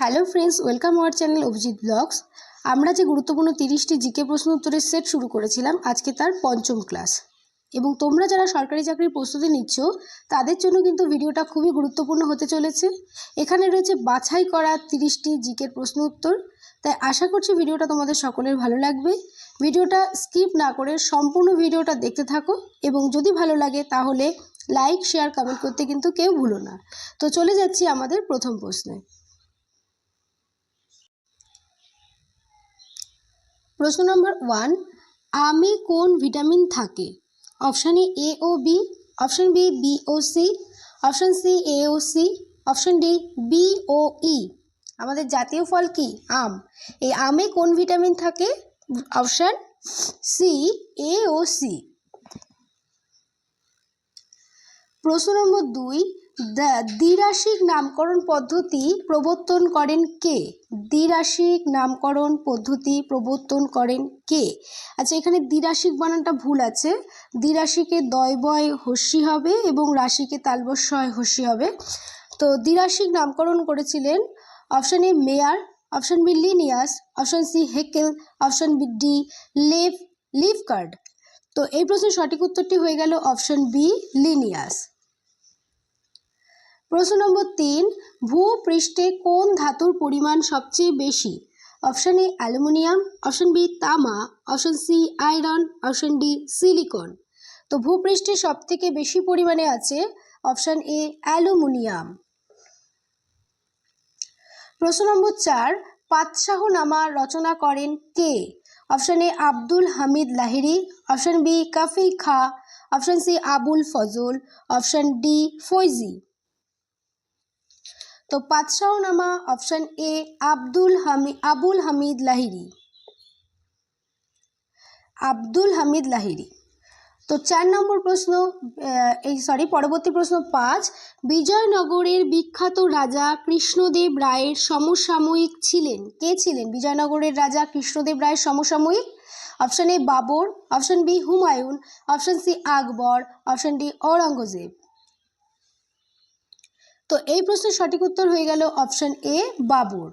Hello friends welcome our channel Abhijit blogs আমরা যে গুরুত্বপূর্ণ তিরিশটি জিকে প্রশ্ন উত্তরের সেট শুরু করেছিলাম, আজকে তার পঞ্চম ক্লাস এবং তোমরা যারা সরকারি চাকরির প্রস্তুতি নিচ্ছ, তাদের জন্য কিন্তু ভিডিওটা খুবই গুরুত্বপূর্ণ হতে চলেছে। এখানে রয়েছে বাছাই করা তিরিশটি জিকের প্রশ্ন উত্তর। তাই আশা করছি ভিডিওটা তোমাদের সকলের ভালো লাগবে। ভিডিওটা স্কিপ না করে সম্পূর্ণ ভিডিওটা দেখতে থাকো। এবং যদি ভালো লাগে, তাহলে লাইক শেয়ার কমেন্ট করতে কিন্তু কেউ ভুলো না। তো চলে যাচ্ছি আমাদের প্রথম প্রশ্নে। প্রশ্ন নম্বর ওয়ান আমে কোন ভিটামিন থাকে? অপশান এ এ ও বি অপশান বি বি ও সি অপশান সি এ ও সি অপশান ডি বি ও ই আমাদের জাতীয় ফল কি? আম। এই আমে কোন ভিটামিন থাকে? অপশান সি এ ও সি প্রশ্ন নম্বর দুই দ্বিরাশিক নামকরণ পদ্ধতি প্রবর্তন করেন কে? দ্বিরাশিক নামকরণ পদ্ধতি প্রবর্তন করেন কে? আচ্ছা এখানে দ্বিরাশিক বানানটা ভুল আছে। দ্বিরাশিকে দয় বয় হস্যি হবে এবং রাশিকে তালবস্যয় হস্যি হবে। তো দ্বিরাশিক নামকরণ করেছিলেন option A Mayr, option B Linnaeus, option C Haeckel, option B D Lev লিভ কার্ড তো এই প্রশ্নের সঠিক উত্তরটি হয়ে গেল অপশান বি লিনিয়াস। প্রশ্ন নম্বর তিন ভূপৃষ্ঠে কোন ধাতুর পরিমাণ সবচেয়ে বেশি? Option A, aluminium, option B, তামা, option C, iron, option D, silicon. তো ভূপৃষ্ঠে সব থেকে বেশি পরিমাণে আছে অপশান এ, অ্যালুমিনিয়াম। প্রশ্ন নম্বর চার, পাতশাহ নামা রচনা করেন কে? Option A, Abdul Hamid Lahiri option B Khafi Khan, option C, Abul Fazl, option D, Faizi. তো Padshahnama option A Abdul Hami, Abul Hamid Lahiri Abdul Hamid Lahiri তো চার নম্বর প্রশ্ন এই সরি পরবর্তী প্রশ্ন পাঁচ, বিজয়নগরের বিখ্যাত রাজা কৃষ্ণদেব রায়ের সমসাময়িক ছিলেন। কে ছিলেন? বিজয়নগরের রাজা কৃষ্ণদেব রায়ের সমসাময়িক? Option A Babur, option B Humayun, option C Akbar, option D Aurangzeb. তো এই প্রশ্নের সঠিক উত্তর হয়ে গেল অপশন এ, বাবুর।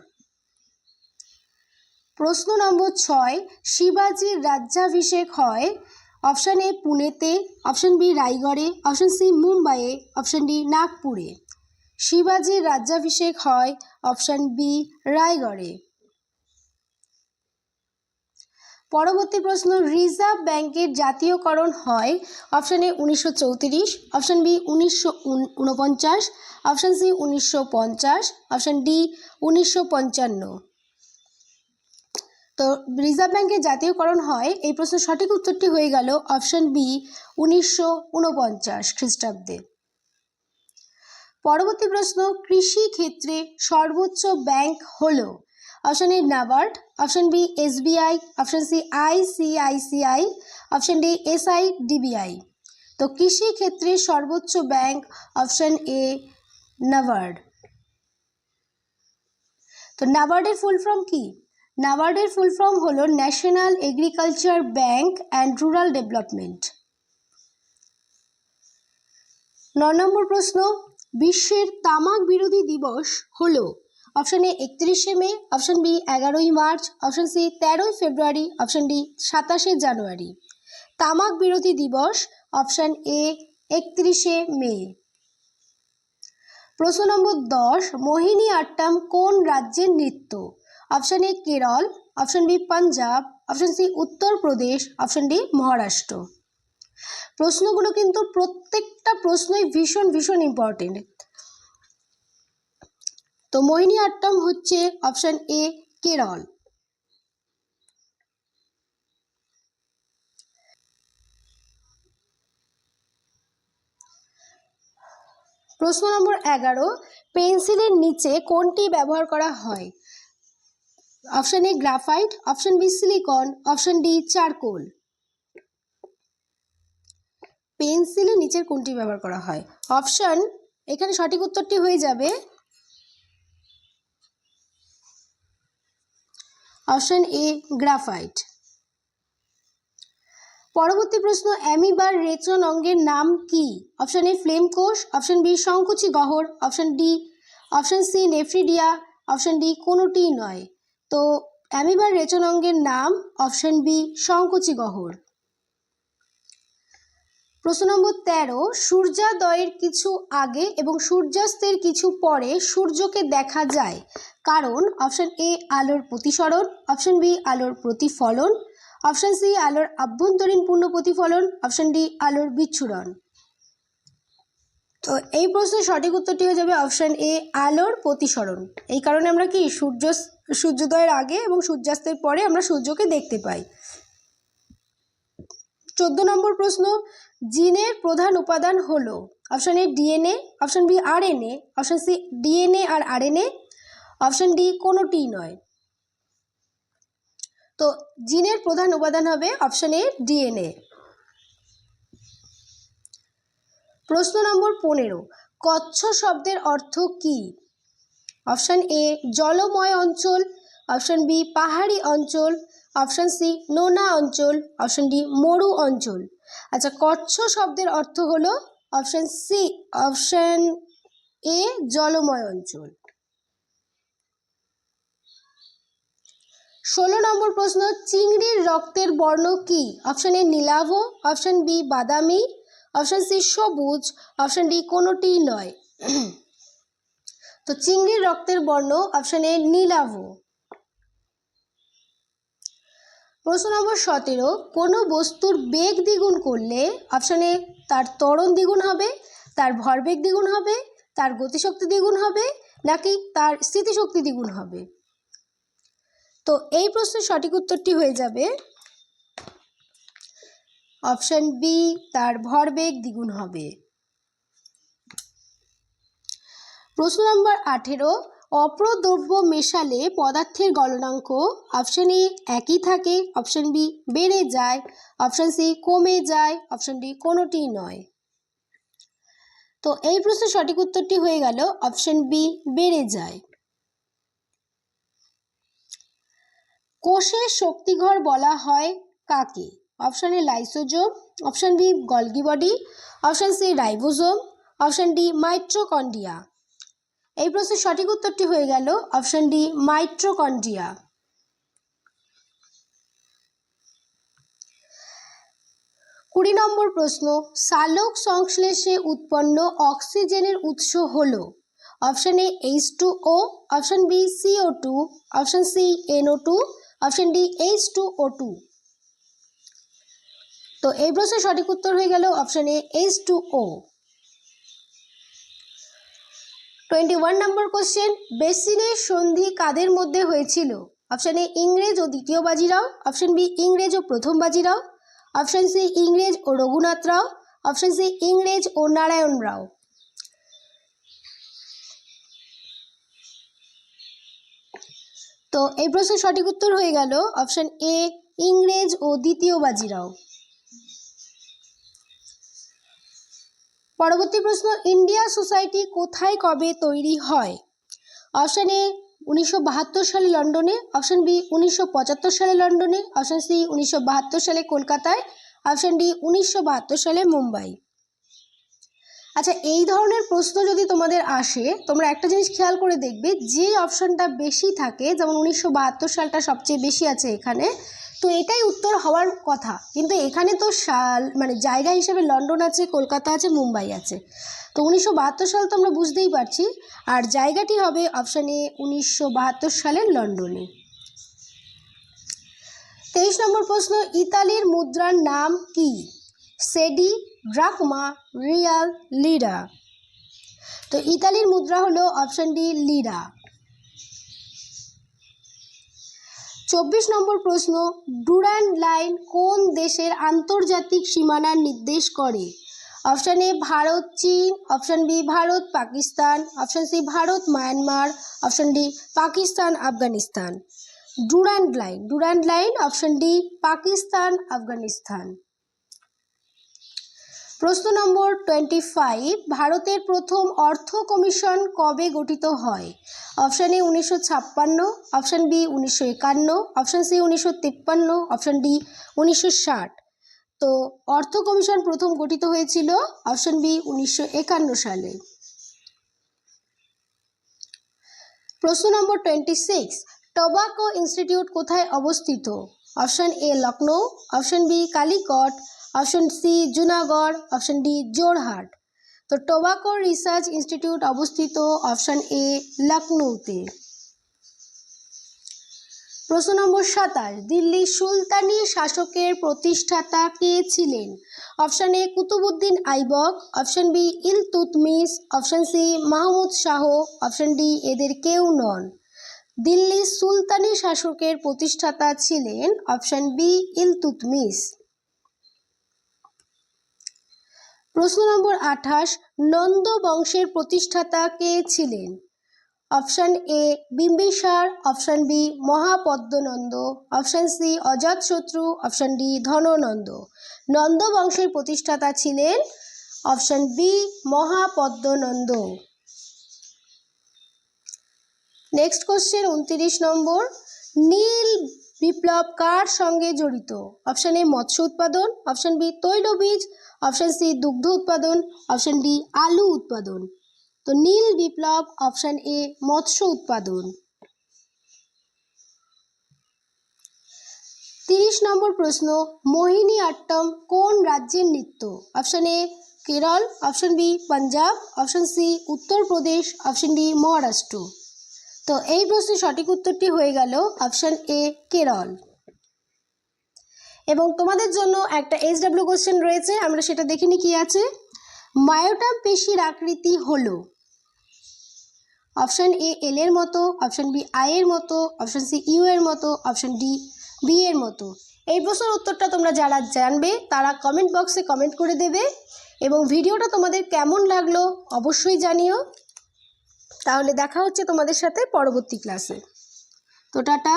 প্রশ্ন নম্বর ছয় শিবাজির রাজ্যাভিষেক হয় অপশান এ, পুনেতে, অপশান বি, রায়গড়ে, অপশান সি, মুম্বাইয়ে, অপশান ডি, নাগপুরে। শিবাজির রাজ্যাভিষেক হয় অপশান বি, রায়গড়ে। পরবর্তী প্রশ্ন, রিজার্ভ ব্যাংকের জাতীয়করণ হয় অপশান এ উনিশশো চৌত্রিশ, অপশান বি উনিশশো উনপঞ্চাশ অপশান সি উনিশশো পঞ্চাশ, অপশান ডি উনিশশো পঞ্চান্ন। তো রিজার্ভ ব্যাংকের জাতীয়করণ হয়, এই প্রশ্নের সঠিক উত্তরটি হয়ে গেল অপশান বি উনিশশো উনপঞ্চাশ খ্রিস্টাব্দে। পরবর্তী প্রশ্ন, কৃষি ক্ষেত্রে সর্বোচ্চ ব্যাংক হলো? Option A NABARD option B S SBI option C ICICI option D SI DBI তো কৃষি ক্ষেত্রে সর্বোচ্চ ব্যাংক অপশান এ নাবার্ড তো নাবার্ডের ফুল ফর্ম কি? নাবার্ডের ফুল ফর্ম হলো National Agriculture Bank and Rural Development ন নম্বর প্রশ্ন, বিশ্বের তামাক বিরোধী দিবস হলো অপশান এ একত্রিশে মে। অপশান বি এগারোই মার্চ। অপশান সি তেরোই ফেব্রুয়ারি। অপশান ডি সাতাশে জানুয়ারি। তামাক বিরোধী দিবস অপশান এ একত্রিশে মে। প্রশ্ন নম্বর দশ, মোহিনী আট্টাম কোন রাজ্যের নৃত্য? Option A Kerala. Option B Punjab. Option C Uttar Pradesh. Option D Maharashtra. প্রশ্নগুলো কিন্তু প্রত্যেকটা প্রশ্নই ভীষণ ভীষণ ইম্পর্টেন্ট তো মোহিনী আট্টম হচ্ছে অপশান এ কেরল। প্রশ্ন নম্বর এগারো, পেন্সিলের নিচে কোনটি ব্যবহার করা হয়? Option A graphite option B silicon option D charcoal. পেন্সিলের নিচের কোনটি ব্যবহার করা হয়? অপশান এখানে সঠিক উত্তরটি হয়ে যাবে অপশান এ, গ্রাফাইট। পরবর্তী প্রশ্ন, অ্যামিবার রেচন অঙ্গের নাম কি? অপশন এ, ফ্লেম কোষ। অপশন বি, সংকুচি গহর option D, option C, nephridia. Option D কোনোটি নয়। তো, অ্যামিবার রেচন অঙ্গের নাম, অপশন বি, সংকুচি গহ্বর। প্রশ্ন নম্বর তেরো, সূর্যোদয়ের কিছু আগে এবং সূর্যাস্তের কিছু পরে সূর্যকে দেখা যায়। কারণ, অপশন এ, আলোর প্রতিসরণ, অপশন বি, আলোর প্রতিফলন, অপশন সি, আলোর আভ্যন্তরীণ পূর্ণ প্রতিফলন, অপশন ডি, আলোর বিচ্ছুরণ। তো এই প্রশ্নের সঠিক উত্তরটি হয়ে যাবে অপশন এ, আলোর প্রতিসরণ। এই কারণে আমরা কি সূর্য সূর্যোদয়ের আগে এবং সূর্যাস্তের পরে আমরা সূর্যকে দেখতে পাই। চোদ্দ নম্বর প্রশ্ন, জিনের প্রধান উপাদান হলো option A DNA, option B R RNA, option C DNA R RNA, option D কোনোটিই নয়। তো জিনের প্রধান উপাদান হবে অপশন এ ডিএনএ। প্রশ্ন নম্বর পনেরো, কচ্ছ শব্দের অর্থ কি? অপশন এ জলময় অঞ্চল, অপশন বি পাহাড়ি অঞ্চল অপশন সি, নোনা অঞ্চল, অপশন ডি, মরু অঞ্চল। আচ্ছা কচ্ছ শব্দের অর্থ হলো অপশন সি, অপশন এ, জলময় অঞ্চল। ষোলো নম্বর প্রশ্ন, চিংড়ির রক্তের বর্ণ কি? অপশন এ, নীলাভ, অপশন বি, বাদামি, অপশন সি, সবুজ, অপশন ডি কোনোটিই নয়। তো চিংড়ির রক্তের বর্ণ, অপশন এ, নীলাভ। প্রশ্ন নম্বর সতেরো, কোনো বস্তুর বেগ দ্বিগুণ করলে অপশানে তার ত্বরণ দ্বিগুণ হবে, তার ভরবেগ দ্বিগুণ হবে, তার গতিশক্তি দ্বিগুণ হবে, নাকি তার স্থিতিশক্তি দ্বিগুণ হবে? তো এই প্রশ্নের সঠিক উত্তরটি হয়ে যাবে অপশান বি তার ভরবেগ দ্বিগুণ হবে। প্রশ্ন নম্বর আঠেরো অপ্রদ্রব্য মেশালে পদার্থের গলনাঙ্ক অপশান এ একই থাকে, অপশান বি বেড়ে যায়, অপশন সি কমে যায়, অপশন ডি কোনোটিই নয়। তো এই প্রশ্নের সঠিক উত্তরটি হয়ে গেল, অপশান বি বেড়ে যায়। কোষের শক্তিঘর বলা হয় কাকে? Option A lysosome, option B Golgi body, option C ribosome, option D mitochondria এই প্রশ্নের সঠিক উত্তরটি হয়ে গেল অপশন ডি মাইট্রোকন্ড্রিয়া কুড়ি নম্বর প্রশ্ন, সালোক সংশ্লেষে উৎপন্ন অক্সিজেনের উৎস হল? Option A, H two O, option B CO two, option C NO two, option D, H two O two. তো এই প্রশ্নের সঠিক উত্তর হয়ে গেল option A, H two O. Twenty one number question বেসিনের সন্ধি কাদের মধ্যে হয়েছিল? অপশন এ, ইংরেজ ও দ্বিতীয় বাজিরাও। অপশন বি, ইংরেজ ও প্রথম বাজিরাও। অপশন সি, ইংরেজ ও রঘুনাথ রাও অপশন সি, ইংরেজ ও নারায়ণ রাও তো এই প্রশ্নের সঠিক উত্তর হয়ে গেল। অপশন এ, ইংরেজ ও দ্বিতীয় বাজিরাও। পরবর্তী প্রশ্ন, ইন্ডিয়া সোসাইটি কোথায় কবে তৈরি হয়? অপশন এ, উনিশশো বাহাত্তর সালে লন্ডনে, অপশন বি, উনিশশো পঁচাত্তর সালে লন্ডনে, অপশন সি, উনিশশো বাহাত্তর সালে কলকাতায়, অপশন ডি, উনিশশো বাহাত্তর সালে মুম্বাই। আচ্ছা এই ধরনের প্রশ্ন যদি তোমাদের আসে, তোমরা একটা জিনিস খেয়াল করে দেখবে, যে অপশানটা বেশি থাকে, যেমন উনিশশো বাহাত্তর সালটা সবচেয়ে বেশি আছে এখানে, তো এটাই উত্তর হওয়ার কথা। কিন্তু এখানে তো সাল মানে জায়গা হিসেবে লন্ডন আছে, কলকাতা আছে, মুম্বাই আছে। তো উনিশশো বাহাত্তর সাল তো আমরা বুঝতেই পারছি, আর জায়গাটি হবে অপশান উনিশশো সালের লন্ডনে। তেইশ নম্বর প্রশ্ন, ইতালির মুদ্রার নাম কি? Cedi drachma rial lira. তো ইতালির মুদ্রা হলো অপশন ডি লিরা। চব্বিশ নম্বর প্রশ্ন ডুরান্ড লাইন কোন দেশের আন্তর্জাতিক সীমানার নির্দেশ করে? অপশান এ ভারত, চীন, option B Bharat, Pakistan, option C Bharat, Myanmar, option D Pakistan, Afghanistan. Durand Line Durand Line, option D Pakistan, Afghanistan. প্রশ্ন নম্বর টোয়েন্টি ফাইভ ভারতের প্রথম অর্থ কমিশন কবে গঠিত হয়? অপশান এ উনিশশো ছাপ্পান্ন অপশান বি উনিশশো একান্ন অপশান সি উনিশশো তিপ্পান্ন অপশান ডি উনিশশো ষাট। তো অর্থ কমিশন প্রথম গঠিত হয়েছিল অপশান বি উনিশশো একান্ন সালে। প্রশ্ন নম্বর টোয়েন্টি সিক্স টোবাকো ইনস্টিটিউট কোথায় অবস্থিত? Option A Lucknow option B Calicut option C, Junagadh, option D Jorhat তো টোবাকো রিসার্চ ইনস্টিটিউট অবস্থিত অপশন এ, লখনৌতে। প্রশ্ন নম্বর সাতাশ, দিল্লি সুলতানি শাসকের প্রতিষ্ঠাতা কে ছিলেন? Option A, Qutbuddin Aibak, option B Iltutmish option C, Mahmud Shah, option D, এদের কেউ নন। দিল্লি সুলতানি শাসকের প্রতিষ্ঠাতা ছিলেন অপশন বি ইলতুতমিস প্রশ্ন নম্বর আঠাশ, নন্দ বংশের প্রতিষ্ঠাতা কে ছিলেন? Option A Bimbisara option B, Mahapadmananda, option C, Ajatashatru, option D, Dhanananda. Nanda বংশের প্রতিষ্ঠাতা ছিলেন option B, Mahapadmananda. Next question উনত্রিশ নম্বর। নীল বিপ্লব কার সঙ্গে জড়িত? অপশন এ, মৎস্য উৎপাদন, অপশন বি, তৈলবীজ অপশন সি দুগ্ধ উৎপাদন, অপশন ডি আলু উৎপাদন। তো নীল বিপ্লব, অপশন এ মৎস্য উৎপাদন। তিরিশ নম্বর প্রশ্ন, মোহিনী আট্টম কোন রাজ্যের নৃত্য? Option A Kerala, option B Punjab, option C Uttar Pradesh option D Maharashtra. তো এই প্রশ্নের সঠিক উত্তরটি হয়ে গেল অপশন এ কেরল। এবং তোমাদের জন্য একটা এস ডাব্লিউ কোশ্চেন রয়েছে, আমরা সেটা দেখিনি কি আছে। মায়োটাম পেশির আকৃতি হলো। অপশান এ এল এর মতো অপশান বি আই এর মতো অপশান সি ইউ এর মতো অপশান ডি বি এর মতো। এই প্রশ্নের উত্তরটা তোমরা যারা জানবে, তারা কমেন্ট বক্সে কমেন্ট করে দেবে। এবং ভিডিওটা তোমাদের কেমন লাগল অবশ্যই জানিও। তাহলে দেখা হচ্ছে তোমাদের সাথে পরবর্তী ক্লাসে তো টাটা।